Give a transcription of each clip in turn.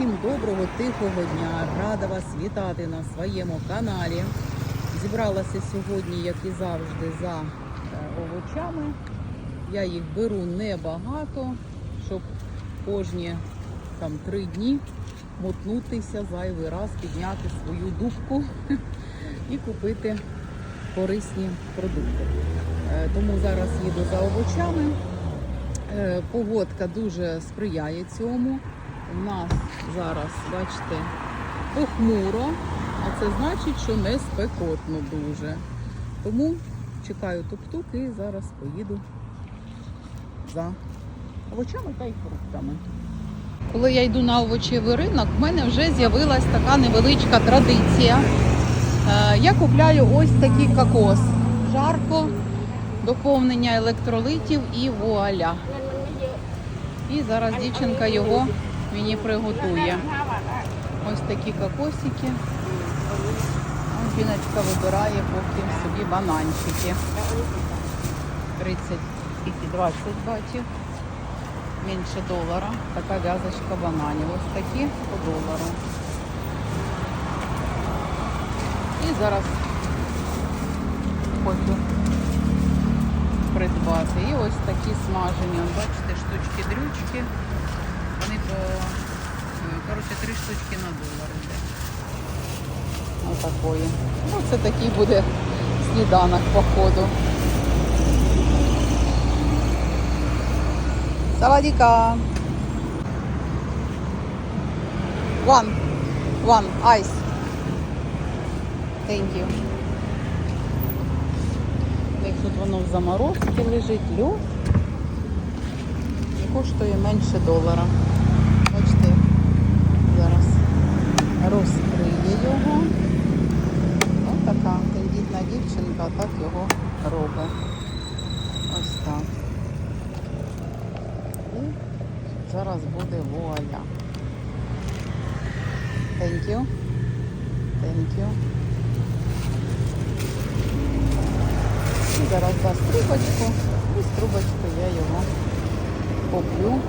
Усім доброго тихого дня. Рада вас вітати на своєму каналі. Зібралася сьогодні, як і завжди, за е, овочами. Я їх беру небагато, щоб кожні там три дні мотнутися зайвий раз, підняти свою дубку і купити корисні продукти. Е, Тому зараз їду за овочами. Е, Погодка дуже сприяє цьому. У нас зараз, бачите, похмуро, а це значить, що не спекотно дуже. Тому чекаю тук-тук і зараз поїду за овочами та й фруктами. Коли я йду на овочевий ринок, в мене вже з'явилась така невеличка традиція. Е, Я купляю ось такий кокос. Жарко, доповнення електролитів і вуаля. І зараз дівчинка його мені приготує. Ось такі кокосики. А Жіночка вибирає поки собі бананчики. 30, скільки 20 батів. Менше долара. Така в'язочка бананів. Ось такі по долару. І зараз хочу придбати. І ось такі смажені. Бачите, штучки-дрючки. По е, коротше, три штучки на долар йде. Отакої. Ну, це такий буде сніданок походу. Савадіка. One. One. Ice. Thank you. Як тут воно в заморозці лежить, льод. І коштує менше долара. Бачите, зараз розкриє його. Ось така тендітна дівчинка так його робить. Ось так. І зараз буде вуаля. Thank you. Thank you. І зараз дасть трубочку, і з трубочки я його поп'ю.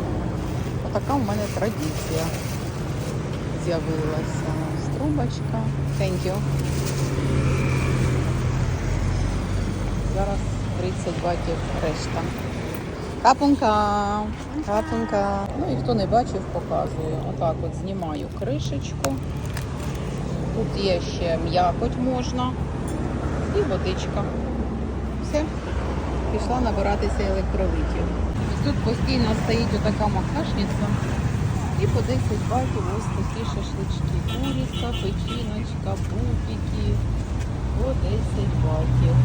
Отака в мене традиція з'явилася. Ось трубочка. Thank you. Зараз 30 батів решта. Капунка, капунка. Ну і хто не бачив, показую. Отак от знімаю кришечку. Тут є ще м'якоть можна і водичка. Все, пішла набиратися електролитів. Тут постійно стоїть отака макашниця. І по 10 баків ось такі шашлички. Куриця, печіночка, бутики. По 10 баків.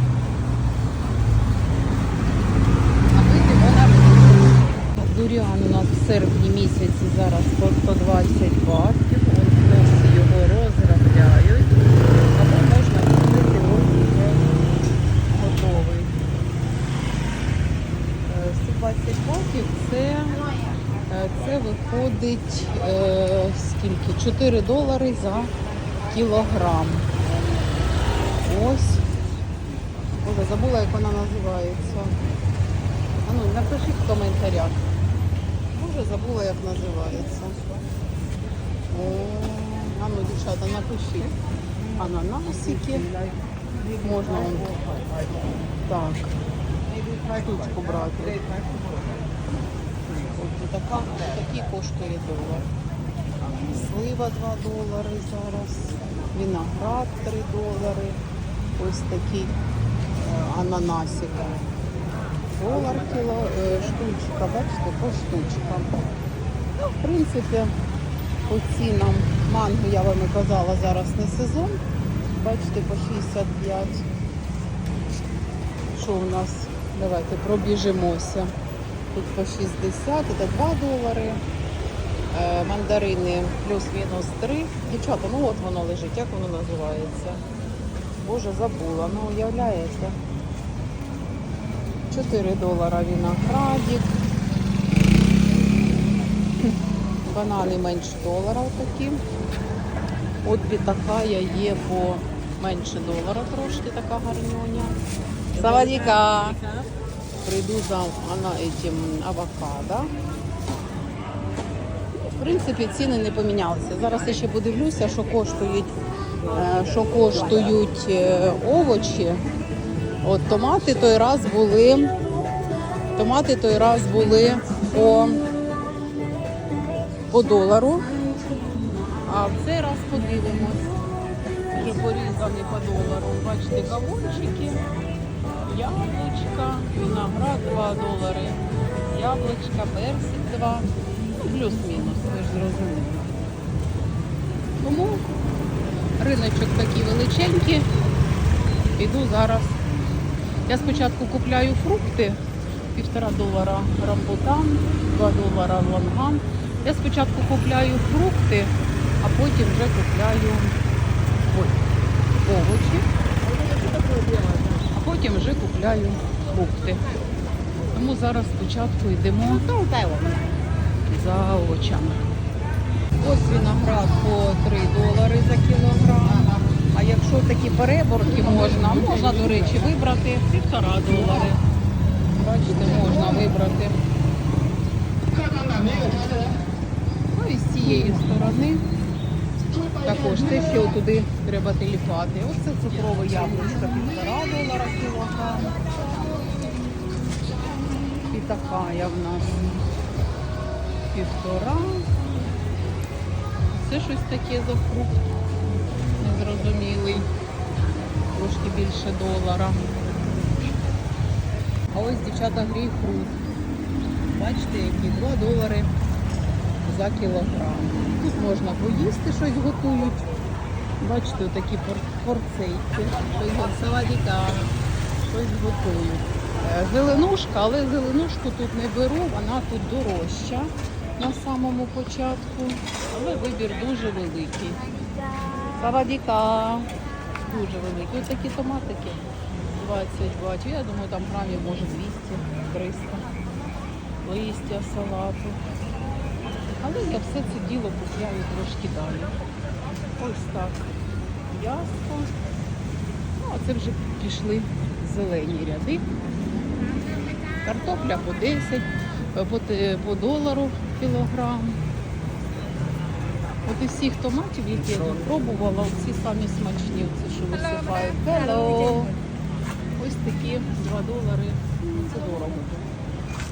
Набити вона Дуріан у нас в серпні місяці зараз по 120 баків. Хтось його можна купити ось вже готовий. Е, 120 баків це, е, це виходить е, скільки? 4 долари за кілограм. Ось. Боже, забула, як вона називається. А ну, напишіть в коментарях. Боже, забула, як називається. О, а ну, дівчата, напишіть. Ананасики. Можна он. Так. Штучку брати. Така, такі коштує долар. Слива 2 долари зараз. Виноград 3 долари. Ось такий е, ананасик. Долар кіло, е, штучка, бачите, по штучкам. Ну, в принципі, по цінам манго, я вам і казала, зараз не сезон. Бачите, по 65. Що у нас? Давайте пробіжимося. Тут по 60, це 2 долари. Е, мандарини плюс-мінус 3. Дівчата, ну от воно лежить, як воно називається? Боже, забула. Ну, уявляєте? 4 долара виноградик. Банани менше долара такі. От така є по менше долара трошки така гарнюня. Савадіка. Прийду за ана, этим, авокадо. В принципі, ціни не помінялися. Зараз я ще подивлюся, що коштують, е, що коштують е, овочі. От томати той раз були. Томати той раз були по, по долару. А в цей раз подивимось. Вже порізані по долару. Бачите, кавунчики, яблучка, виноград 2 долари, яблучка, персик 2. Ну, плюс-мінус, ви ж зрозуміли. Тому риночок такий величенький. Іду зараз. Я спочатку купляю фрукти, півтора долара рамбутан, 2 долара ланган. Я спочатку купляю фрукти, а потім вже купляю овочі, потім вже купляю фрукти. Тому зараз спочатку йдемо за овочами. Ось виноград по 3 долари за кілограм. А якщо такі переборки можна, можна, до речі, вибрати півтора долари. Бачите, можна вибрати. Ну і з цієї сторони також те, що туди треба теліпати. Оце цукрове яблучко півтора долара кілограм. І така я в нас півтора. Це щось таке за фрукт. Незрозумілий. Трошки більше долара. А ось дівчата грейпфрут. Бачите, які 2 долари за кілограм. Тут можна поїсти, щось готують. Бачите, такі порцейки. Щось салатіка, щось готують. Е, Зеленушка, але зеленушку тут не беру, вона тут дорожча на самому початку. Але вибір дуже великий. Савадіка. Дуже великий. Ось такі томатики. 20 бачу. Я думаю, там грамів може 200-300 листя салату. Але я все це діло купляю трошки далі. Ось так. М'ясо. Ну, а це вже пішли зелені ряди. Картопля по 10, е, по, долару кілограм. От із всіх томатів, які я тут пробувала, ці самі смачні, ці, що висипають. Hello! Ось такі 2 долари. Це дорого.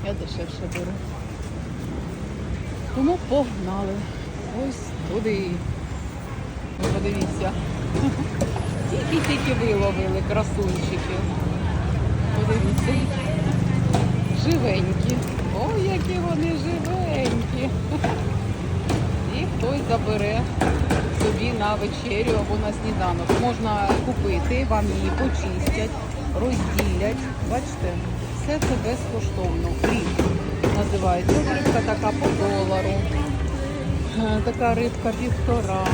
Я дешевше беру. Тому погнали. Ось туди. Ви подивіться. Тільки-тільки виловили красунчики. Подивіться. Живенькі. Ой, які вони живенькі. І хтось забере собі на вечерю або на сніданок. Можна купити, вам її почистять, розділять. Бачите, все це безкоштовно. Хліб називається. Рибка така по долару. Е, Така рибка півтора,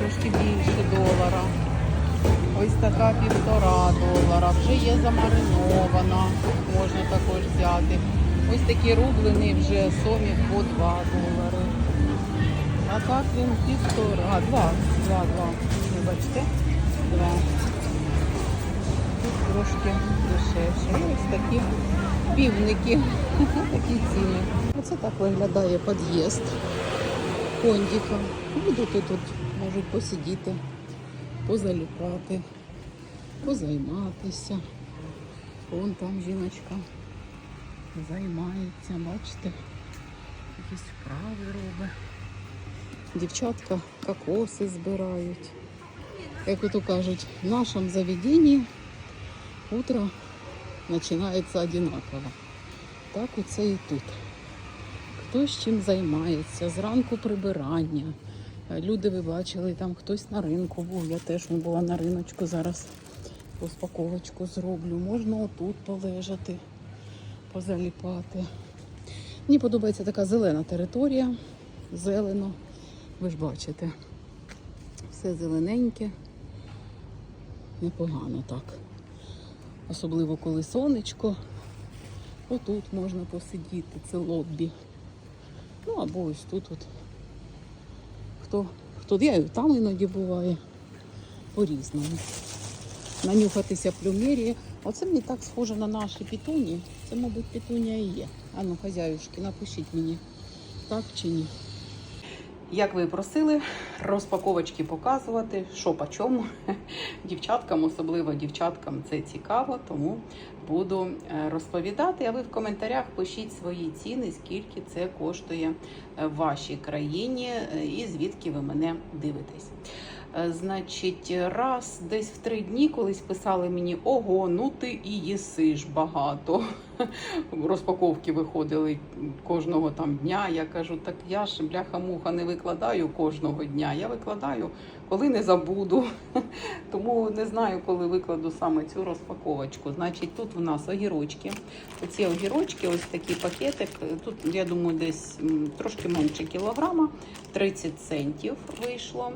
трошки більше долара. Ось така півтора долара. Вже є замаринована, можна також взяти. Ось такі рублини вже сомі по 2 долари. А так він півтора. А, два. Два, два. Ви бачите? Два. Тут трошки дешевше. Ну, ось такі півники. такі ціни. Оце так виглядає під'їзд кондіка. Люди тут, можуть посидіти, позаліпати, позайматися. Вон там жіночка займається, бачите, якісь вправи робить. Дівчатка кокоси збирають. Як ото кажуть, в нашому заведенні утро починається одинаково. Так оце і тут. Хто з чим займається, зранку прибирання. Люди ви бачили, там хтось на ринку був. Я теж не була на риночку зараз. Розпаковочку зроблю. Можна отут полежати, позаліпати. Мені подобається така зелена територія, зелено. Ви ж бачите, все зелененьке, непогано так. Особливо коли сонечко. Отут можна посидіти, це лоббі. Ну або ось тут от. Хто, хто я і там іноді буває по-різному. Нанюхатися плюмерії. Оце мені так схоже на наші пітуні. Це, мабуть, пітунія і є. А ну, хазяюшки, напишіть мені, так чи ні. Як ви просили, розпаковочки показувати, що по чому. Дівчаткам, особливо дівчаткам, це цікаво, тому буду е, розповідати. А ви в коментарях пишіть свої ціни, скільки це коштує е, в вашій країні е, і звідки ви мене дивитесь. Е, Значить, раз десь в три дні колись писали мені: ого, ну ти і їсиш багато. Розпаковки виходили кожного там дня. Я кажу, так я ж бляха-муха не викладаю кожного дня. Я викладаю, коли не забуду. Тому не знаю, коли викладу саме цю розпаковочку. Значить, тут у нас огірочки. Оці огірочки, ось такий пакетик. Тут, я думаю, десь трошки менше кілограма, 30 центів вийшло.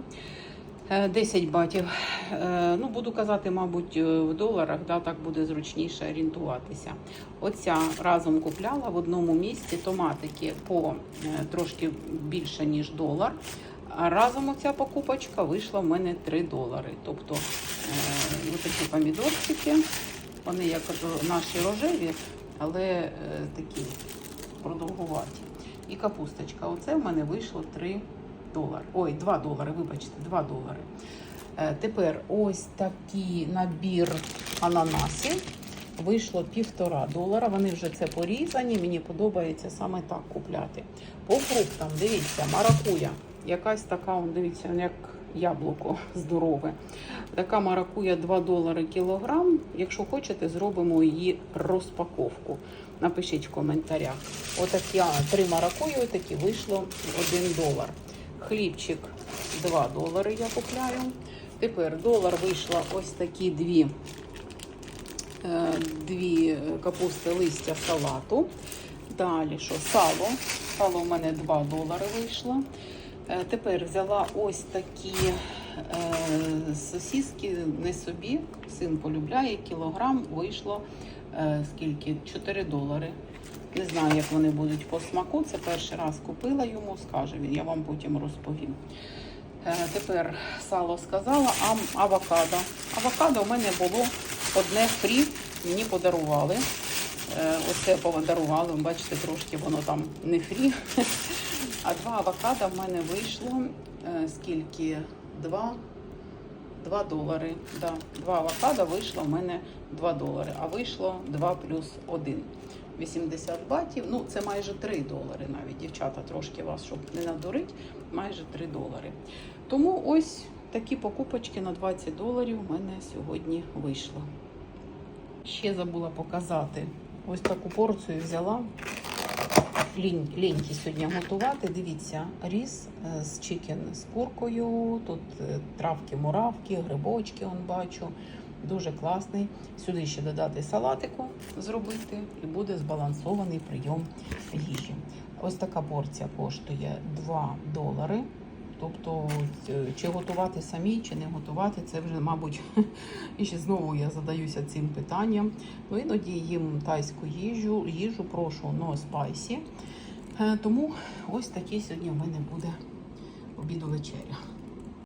Е, 10 батів. Е, Ну, буду казати, мабуть, е, в доларах, да, так буде зручніше орієнтуватися. Оця разом купляла в одному місці томатики по е, трошки більше, ніж долар. А разом оця покупочка вийшла в мене 3 долари. Тобто е, такі помідорчики, вони як наші рожеві, але е, такі продовгуваті. І капусточка. Оце в мене вийшло 3 долари. Ой, 2 долари, вибачте, 2 долари. Е, тепер ось такий набір ананасів. Вийшло півтора долара. Вони вже це порізані. Мені подобається саме так купляти. По фруктам, дивіться, маракуя. Якась така, дивіться, як яблуко здорове. Така маракуя 2 долари кілограм. Якщо хочете, зробимо її розпаковку. Напишіть в коментарях. Отакі три маракуї, такі вийшло 1 долар. Хлібчик 2 долари я купляю. Тепер долар вийшла ось такі дві, е, дві капусти листя салату. Далі що? Сало. Сало у мене 2 долари вийшло. Е, Тепер взяла ось такі е, сосиски не собі. Син полюбляє, кілограм вийшло скільки? 4 долари. Не знаю, як вони будуть по смаку. Це перший раз купила йому, скаже він, я вам потім розповім. Е, тепер сало сказала, а авокадо. Авокадо у мене було одне фрі, мені подарували. Е, Оце подарували, бачите, трошки воно там не фрі. А два авокадо в мене вийшло е, скільки? Два, 2 долари. Да. Два авокадо вийшло в мене 2 долари, а вийшло 2 плюс 1. 80 батів. Ну, це майже 3 долари навіть. Дівчата, трошки вас, щоб не надурить, майже 3 долари. Тому ось такі покупочки на 20 доларів в мене сьогодні вийшло. Ще забула показати. Ось таку порцію взяла. Лінь, ліньки сьогодні готувати. Дивіться, ріс е, з чикен з куркою. Тут е, травки, муравки, грибочки, он бачу. Дуже класний. Сюди ще додати салатику зробити, і буде збалансований прийом їжі. Ось така порція коштує 2 долари. Тобто, е, чи готувати самі, чи не готувати, це вже, мабуть, і ще знову я задаюся цим питанням. Ну, іноді їм тайську їжу, їжу прошу no спайсі. Тому ось такий сьогодні в мене буде обіду вечеря.